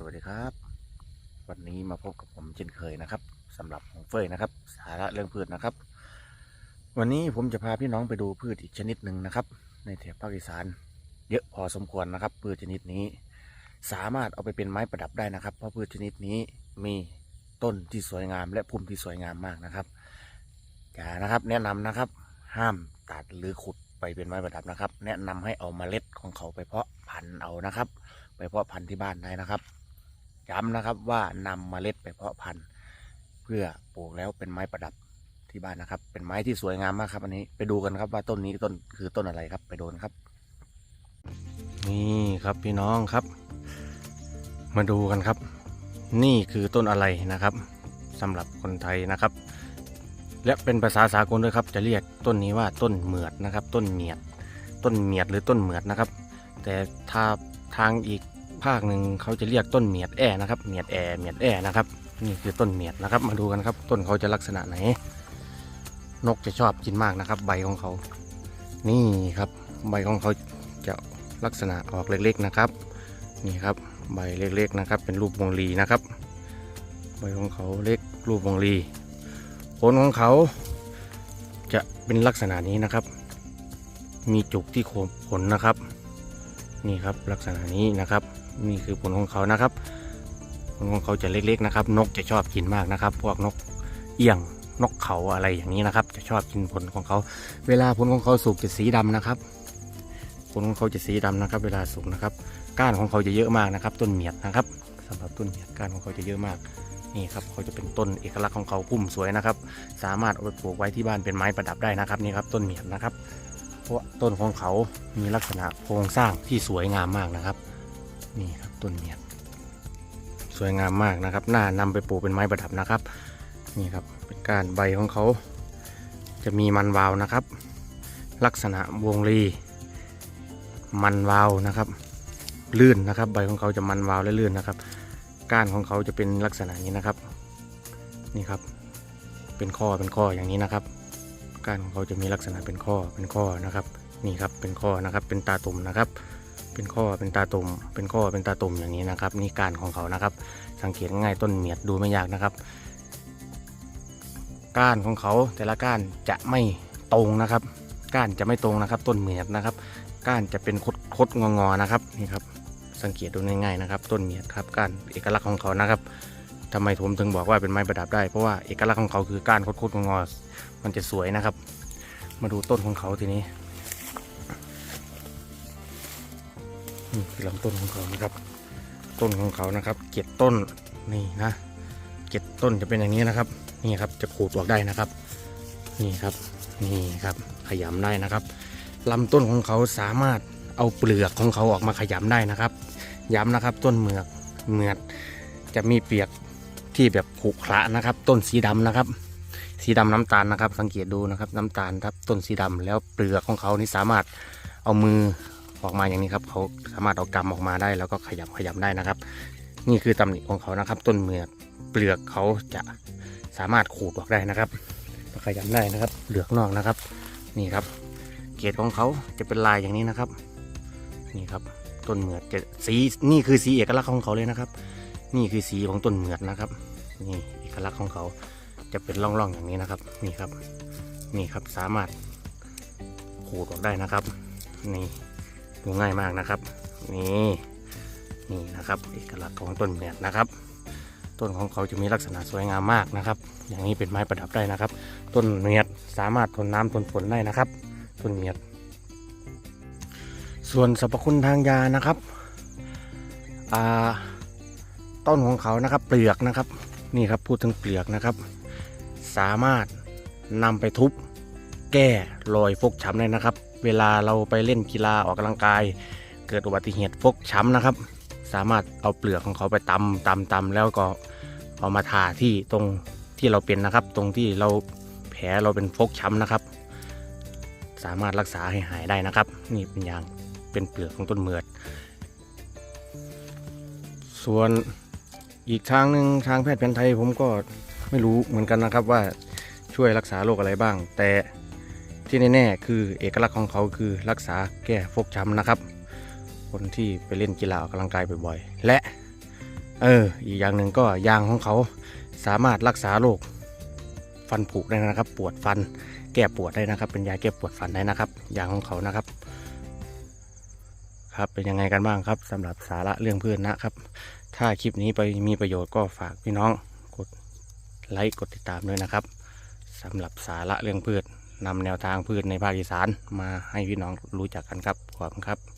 สวัสดีครับ วันนี้มาพบกับผมเช่นเคยนะครับสำหรับของเฟยนะครับ สาระเรื่องพืชนะครับ วันนี้ผมจะพาพี่น้องไปดูพืชอีกชนิดหนึ่งนะครับ ในแถบภาคอีสาน เยอะพอสมควรนะครับ พืชชนิดนี้ สามารถเอาไปเป็นไม้ประดับได้นะครับ เพราะพืชชนิดนี้มีต้นที่สวยงาม และพุ่มที่สวยงามมากนะครับอย่านะครับแนะนำนะครับ ห้ามตัดหรือขุดไปเป็นไม้ประดับนะครับ แนะนำให้เอาเมล็ดของเขาไปเพาะพันธุ์เอานะครับ ไปเพาะพันธุ์ที่บ้านได้นะครับ ย้ำนะครับว่านำเมล็ดไปเพาะพันธุ์ เพื่อปลูกแล้วเป็นไม้ประดับที่บ้านนะครับ เป็นไม้ที่สวยงามมากครับ อันนี้ไปดูกันครับว่าต้นนี้ต้นคือต้นอะไรครับ ไปดูกันครับ นี่ครับพี่น้องครับ มาดูกันครับ นี่คือต้นอะไรนะครับสำหรับคนไทยนะครับ และเป็นภาษาสากลด้วยครับ จะเรียกต้นนี้ว่าต้นเหมือดนะครับ ต้นเมียด ต้นเมียดหรือต้นเหมือดนะครับ แต่ถ้าทางอีก ภาคหนึ่งเขาจะเรียกต้นเมียดแอนะครับเมียดแอเมียดแอนะครับนี่คือต้นเมียดนะครับ มาดูกันครับ ต้นเขาจะลักษณะไหน นกจะชอบกินมากนะครับ ใบของเขา นี่ครับ ใบของเขาจะลักษณะออกเล็กๆนะครับ นี่ครับใบเล็กๆนะครับ เป็นรูปวงรีนะครับ ใบของเขาเล็กรูปวงรีผลของเขาจะเป็นลักษณะนี้นะครับ มีจุกที่โคนผลนะครับ นี่ครับลักษณะนี้นะครับ นี่คือผลของเขานะครับ ผลของเขาจะเล็กๆนะครับ นกจะชอบกินมากนะครับ พวกนกเอี้ยงนกเขาอะไรอย่างนี้นะครับ จะชอบกินผลของเขา เวลาผลของเขาสุกจะสีดำนะครับผลของเขาจะสีดำนะครับ เวลาสุกนะครับ ก้านของเขาจะเยอะมากนะครับ ต้นเมียดนะครับสำหรับต้นเมียดก้านของเขาจะเยอะมากนี่ครับเขาจะเป็นต้นเอกลักษณ์ของเขาพุ่มสวยนะครับ สามารถเอาไปปลูกไว้ที่บ้านเป็นไม้ประดับได้นะครับนี่ครับ ต้นเมียดนะครับ เพราะว่าต้นของเขามีลักษณะโครงสร้างที่สวยงามมากนะครับ นี่ครับต้นเมียดสวยงามมากนะครับน่านำไปปลูกเป็นไม้ประดับนะครับ นี่ครับเป็นการใบของเขาจะมีมันวาวนะครับ ลักษณะวงรีมันวาวนะครับ ลื่นนะครับ ใบของเขาจะมันวาวและลื่นนะครับ ก้านของเขาจะเป็นลักษณะนี้นะครับ นี่ครับ เป็นข้อเป็นข้ออย่างนี้นะครับ ก้านของเขาจะมีลักษณะเป็นข้อเป็นข้อนะครับ นี่ครับเป็นข้อนะครับ เป็นตาตุ่มนะครับ เป็นข้อเป็นตาตุ่มเป็นข้อเป็นตาตุ่มอย่างนี้นะครับ นี่กานของเขานะครับ สังเกตง่ายต้นเมียดดูไม่ยากนะครับ ก้านของเขาแต่ละก้านจะไม่ตรงนะครับ ก้านจะไม่ตรงนะครับ ต้นเมียดนะครับ ก้านจะเป็นคดคดงองอๆนะครับนี่ครับ สังเกตดูง่ายๆนะครับ ต้นเมียดครับก้านเอกลักษณ์ของเขานะครับทำไมผมถึงบอกว่าเป็นไม้ประดับได้เพราะว่าเอกลักษณ์ของเขาคือก้านคดๆงอๆมันจะสวยนะครับ มาดูต้นของเขาทีนี้ นี่คือลำต้นของเขานะครับ ต้นของเขานะครับเจ็ดต้นนี่นะเจ็ดต้นจะเป็นอย่างนี้นะครับ นี่ครับจะขูดออกได้นะครับ นี่ครับนี่ครับขยำได้นะครับลำต้นของเขาสามารถเอาเปลือกของเขาออกมาขยำได้นะครับ ย้ำนะครับต้นเมือกเมือดจะมีเปียกที่แบบขรุขระนะครับ ต้นสีดำนะครับ สีดำน้ำตาลนะครับ สังเกตดูนะครับน้ำตาลครับต้นสีดำแล้วเปลือกของเขานี่สามารถเอามือ ออกมาอย่างนี้ครับเขาสามารถเอากำออกมาได้ แล้วก็ขยำขยำได้นะครับ นี่คือตำหนิของเขานะครับ ต้นเมือกเปลือกเขาจะสามารถขูดออกได้นะครับขยำได้นะครับเปลือกนอกนะครับ นี่ครับ เกล็ดของเขาจะเป็นลายอย่างนี้นะครับ นี่ครับต้นเหมือดจะสีนี่คือสีเอกลักษณ์ของเขาเลยนะครับ นี่คือสีของต้นเหมือดนะครับนี่เอกลักษณ์ของเขาจะเป็นร่องๆอย่างนี้นะครับ นี่ครับ นี่ครับสามารถขูดออกได้นะครับ นี่ ดูง่ายมากนะครับนี่นี่นะครับเอกลักษณ์ของต้นเหมือดนะครับ ต้นของเขาจะมีลักษณะสวยงามมากนะครับ อย่างนี้เป็นไม้ประดับได้นะครับ ต้นเมือดสามารถทนน้ำทนฝนได้นะครับ ต้นเมือดส่วนสรรพคุณทางยานะครับต้นของเขานะครับ เปลือกนะครับนี่ครับพูดถึงเปลือกนะครับ สามารถนำไปทุบแก้รอยฟกช้ำได้นะครับ เวลาเราไปเล่นกีฬาออกกำลังกาย เกิดอุบัติเหตุฟกช้ำนะครับ สามารถเอาเปลือกของเขาไปตำตำตำแล้วก็เอามาทาที่ตรงที่เราเป็นนะครับ ตรงที่เราแผลเราเป็นฟกช้ำนะครับ สามารถรักษาให้หายได้นะครับ นี่เป็นอย่างเป็นเปลือกของต้นเมือด ส่วนอีกทางหนึ่งทางแพทย์แผนไทยผมก็ไม่รู้เหมือนกันนะครับว่าช่วยรักษาโรคอะไรบ้าง แต่ ที่แน่ๆคือเอกลักษณ์ของเขาคือรักษาแก้ฟกช้ำนะครับ คนที่ไปเล่นกีฬาออกกำลังกายบ่อยๆ และเอออีกอย่างหนึ่งก็ยางของเขาสามารถรักษาโรคฟันผุได้นะครับ ปวดฟันแก้ปวดได้นะครับ เป็นยาแก้ปวดฟันได้นะครับ ยางของเขานะครับ ครับเป็นยังไงกันบ้างครับสำหรับสาระเรื่องพืชนะครับ ถ้าคลิปนี้ไปมีประโยชน์ก็ฝากพี่น้องกดไลค์กดติดตามด้วยนะครับสำหรับสาระเรื่องพืช นำแนวทางพืชในภาคอีสานมาให้พี่น้องรู้จักกันครับขอบคุณครับ